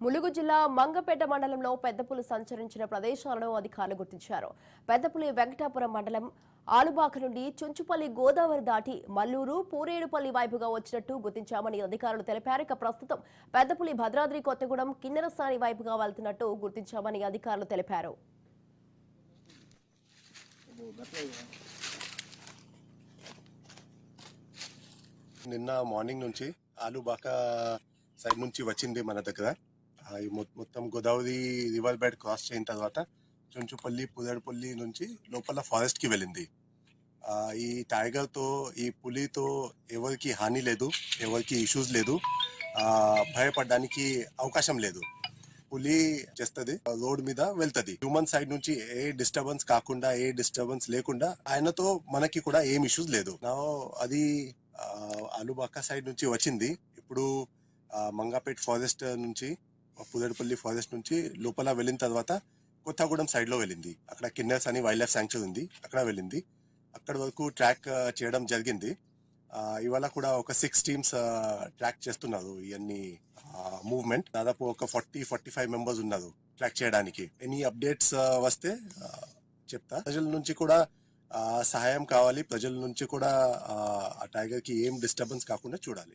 ములుగు జిల్లా మంగపేట మండలంలో పెద్దపులి సంచరించిన ప్రదేశాలను అధికారులు గుర్తించారు. పెద్దపులి వెంకటాపురం మండలం ఆలుబాక నుండి చుంచుపల్లి గోదావరి దాటి మల్లూరు పూరేడుపల్లి వైపుగా వచ్చినట్టు గుర్తించామని అధికారులు తెలిపారు. ఇక ప్రస్తుతం పెద్దపులి భద్రాద్రి కొత్తగూడెం కిన్నెరసాని వైపుగా వెళ్తున్నట్టు గుర్తించామని అధికారులు తెలిపారు. నిన్న మార్నింగ్ నుంచి ఆలుబాక సైడ్ నుంచి వచ్చింది మన దగ్గర. ఆ, మొత్తం గోదావరి రివర్ బెడ్ క్రాస్ చేసిన తర్వాత చుంచుపల్లి పుదడిపల్లి నుంచి లోపల ఫారెస్ట్కి వెళ్ళింది. ఈ టైగర్తో ఈ పులితో ఎవరికి హాని లేదు ఎవరికి ఇష్యూస్ లేదు. భయపడడానికి అవకాశం లేదు. పులి చేస్తుంది రోడ్ మీద వెళ్తుంది. హ్యూమన్ సైడ్ నుంచి ఏ డిస్టర్బెన్స్ కాకుండా ఏ డిస్టర్బెన్స్ లేకుండా ఆయనతో మనకి కూడా ఏం ఇష్యూస్ లేదు. నా అది అలుబాక సైడ్ నుంచి వచ్చింది. ఇప్పుడు మంగాపేట్ ఫారెస్ట్ నుంచి పుదడిపల్లి ఫారెస్ట్ నుంచి లోపల వెళ్ళిన తర్వాత కొత్తగూడెం సైడ్లో వెళ్ళింది. అక్కడ కిన్నెర్స్ అని వైల్డ్ లైఫ్ శాంక్చురీ ఉంది. అక్కడ వెళ్ళింది. అక్కడ వరకు ట్రాక్ చేయడం జరిగింది. ఇవాళ కూడా ఒక సిక్స్ టీమ్స్ ట్రాక్ చేస్తున్నారు ఇవన్నీ మూవ్మెంట్ దాదాపు ఒక ఫార్టీ ఫార్టీ ఫైవ్ మెంబర్స్ ఉన్నారు ట్రాక్ చేయడానికి. ఎనీ అప్డేట్స్ వస్తే చెప్తా. ప్రజల నుంచి కూడా సహాయం కావాలి. ప్రజల నుంచి కూడా ఆ టైగర్కి ఏం డిస్టర్బెన్స్ కాకుండా చూడాలి.